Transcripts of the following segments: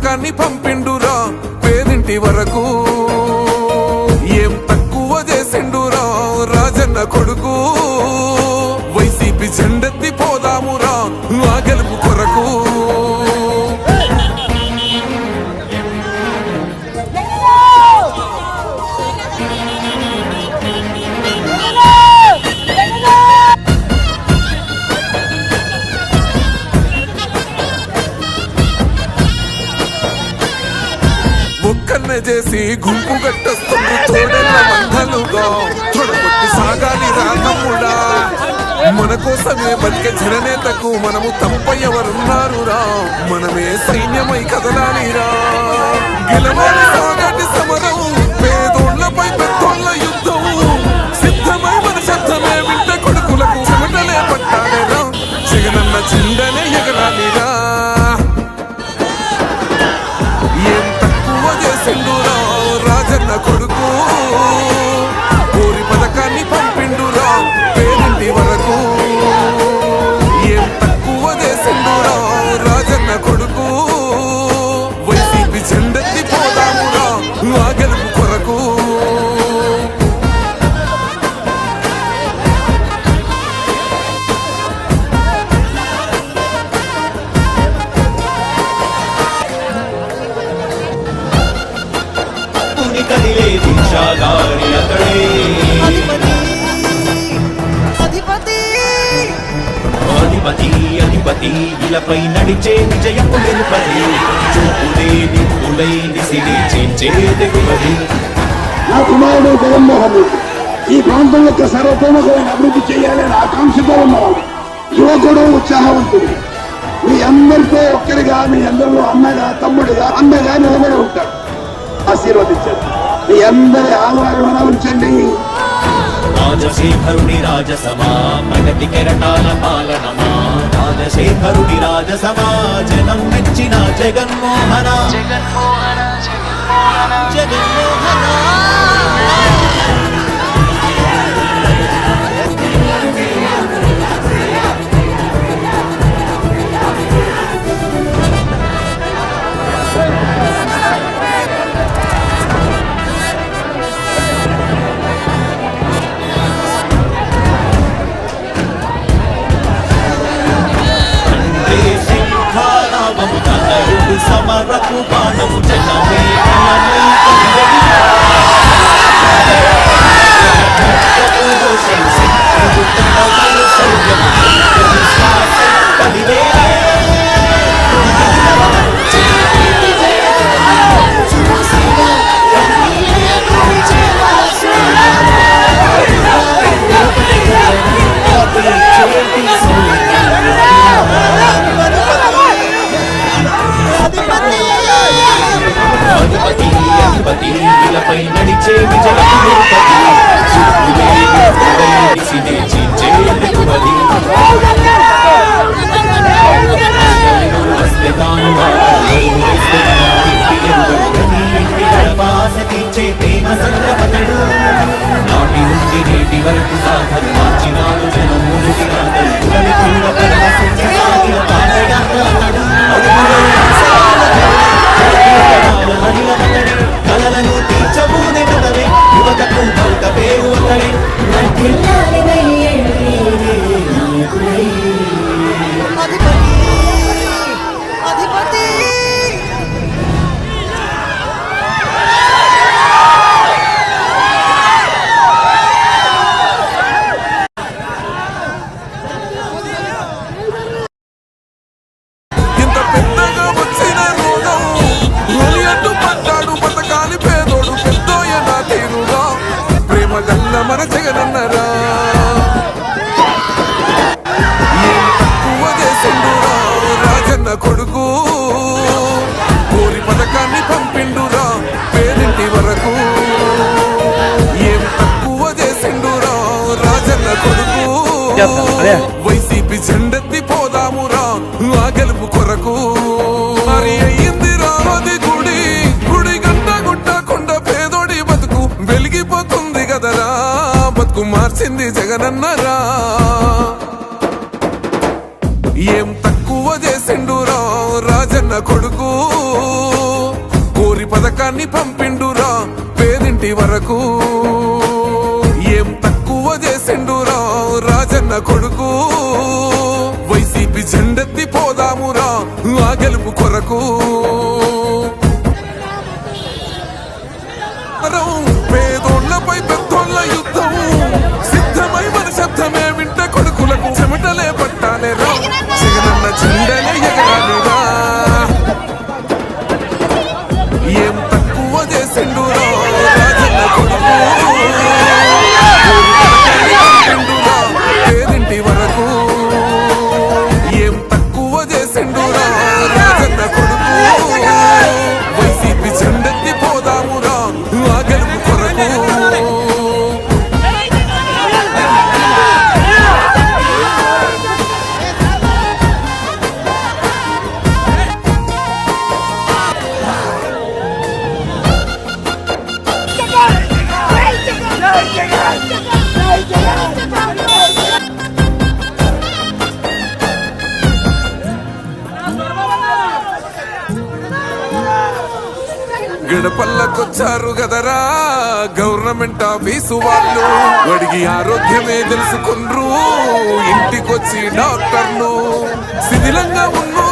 పథకాన్ని పంపిండురా. పేదింటి వరకు ఒక్కన్నే చేసి గుంపు గట్టొస్తుంది తోడెళ్ళ మందలుగా తొడగొట్టి సాగాలి రాగముడా. మన కోసమే బతికే జననేతకు మనము తప్ప ఎవరున్నారు రా మనమే సైన్యమై కదలాలిరా. గెలవాలి సాగటి సమరం విజయము వెలుపది చూపులే నిప్పులై నిసిడి చేంచే నా కుమారుడు జగన్మోహన్ రెడ్డి. ఈ ప్రాంతం యొక్క సర్వతోముఖమైన అభివృద్ధి చేయాలని ఆకాంక్షతో ఉన్నవాడు. యువకుడు ఉత్సాహవంతుడు. మీ అందరితో ఒక్కరిగా మీ అందరిలో అన్నగా తమ్ముడిగా అన్నగా నిలబడి ఉంటాడు. ఆశీర్వదించండి. మీ అందరి ఆదరణ ఉంచండి. రాజశేఖరుడి రాజసమా ప్రగతి కెరటాల పాలనమా రాజశేఖరుడి రాజసమా జగన్మోహన. జగన్మోహన జగన్మోహన. మన జగనన్నరా ఏం తక్కువ చేసిండురా రాజన్న కొడుకు? కోరి పథకాన్ని పంపిండురా పేరింటి వరకు. ఏం తక్కువ చేసిండురా రాజన్న కొడుకు? బతుకు జగనన్నరా. ఏం తక్కువ చేసిండురా రాజన్న కొడుకు. కోరి పథకాన్ని పంపిండురా పేదింటి వరకు. ఏం తక్కువ చేసిండురా రాజన్న కొడుకు. వైసీపీ జెండెత్తి పోదామురా ఆ గెలుపు కొరకు. అర్థమే వింట కొడుకులకు చెమటలే పట్టాలే రా. జగనన్న చెండలే ఎగరాలిరా గడపల్లకొచ్చారు కదరా గవర్నమెంట్ ఆఫీసు వాళ్ళు. అడిగి ఆరోగ్యమే తెలుసుకుండ్రు. ఇంటికొచ్చి డాక్టర్లు శిథిలంగా ఉన్నారు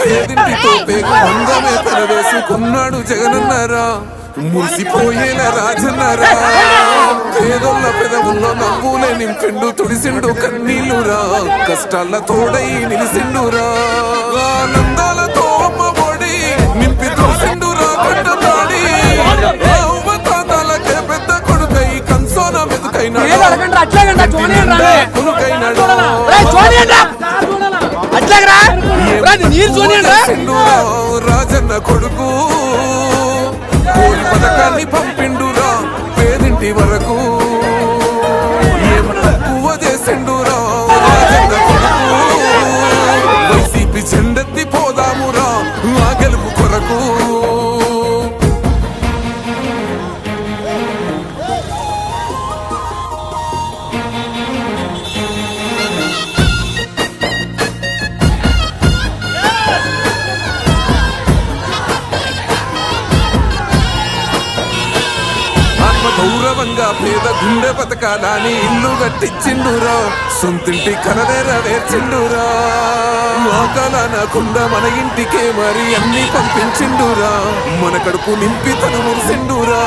పేదింటితో పేగు బంధమే జగనన్నారా. మురిసిపోయేలా రాజన్నారా? పేదోళ్ళ పెదవుల్లో నవ్వులే నింపిండు తుడిసిండు కన్నీళ్ళురా. కష్టాల తోడై నిలిసిండురా. ఆనందాలతో అమ్మ ఒడి నింపి తోసిండురా కట్టబాడి తాతాలకే పెద్ద కొడుకై కన్సోన మెతుకైనాడు ఏదో అడగండి, అట్లాగండి, కంటి గౌరవంగా పేద గుండె బతకాలని ఇల్లు కట్టించిండురా సొంతింటి కలనేరవేర్చిండురా కుండ మన ఇంటికే మరి అన్ని పంపించిండురా? మన కడుపు నింపి తను మురిసిండురా?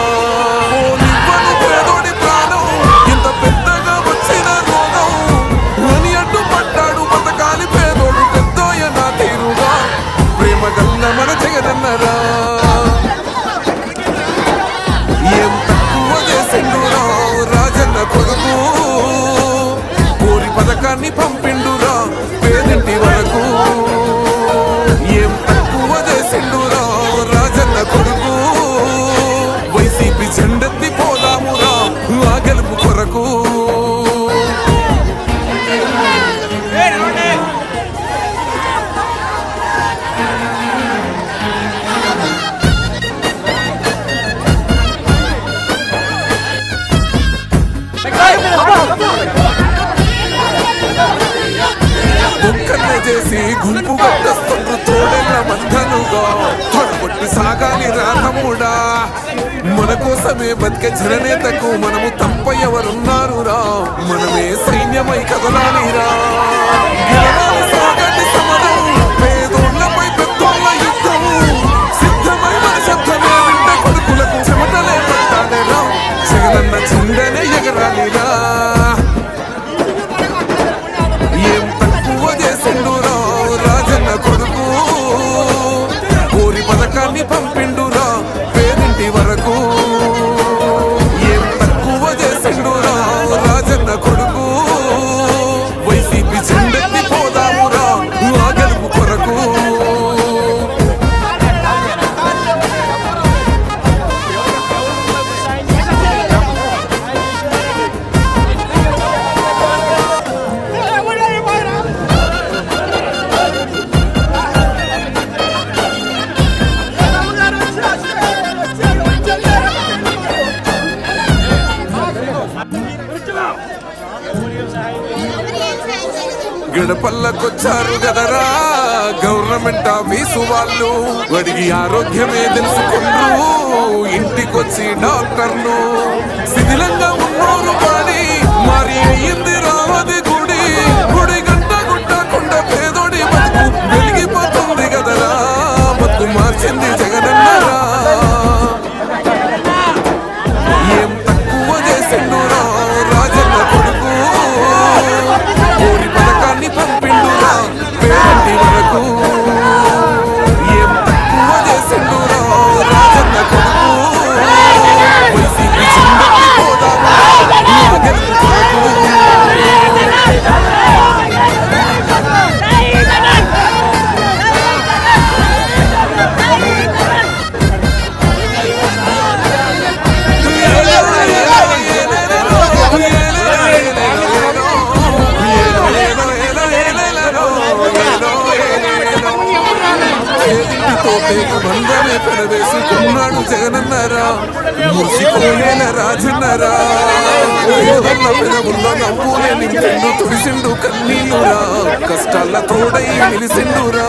మందనుగా తొడగొట్టి సాగాలి రా తమ్ముడా. మన కోసమే బతికే జననేతకు మనము తప్ప ఎవరున్నారు రా మనమే సైన్యమై కదలాలిరా. గెలవాలి సాగండి సమరం పేదోళ్ళపై పెద్దోళ్ళ యుద్ధం సిద్ధమై మన పంపిండు గడపల్లకొచ్చారు కదరా? గవర్నమెంట్ ఆఫీసు వాళ్ళు వడిగి ఆరోగ్యమే తెలుసుకుండ్రు. ఇంటికొచ్చి డాక్టర్లు శిథిలంగా ఉన్నోరు బంధమే పెనవేసుకున్నాడు జగనన్నారా మురిసిపోయేల రాజన్నారా. పెదవుల్లో నవ్వులే తుడిసిండు కన్నీళ్ళురా. కష్టాల తోడై నిలిసిండురా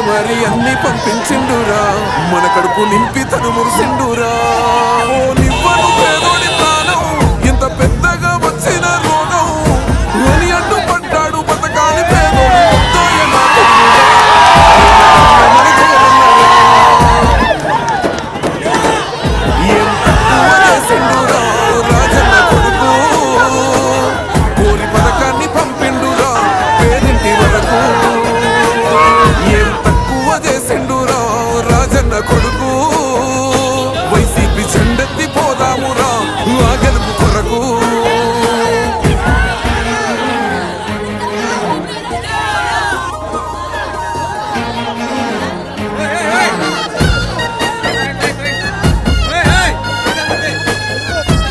మరి అన్ని పంపించిండురా. మన కడుపు నింపి తను మురిసిండురా. ఓ నివ్వను పేదోడి ఇంత పెద్ద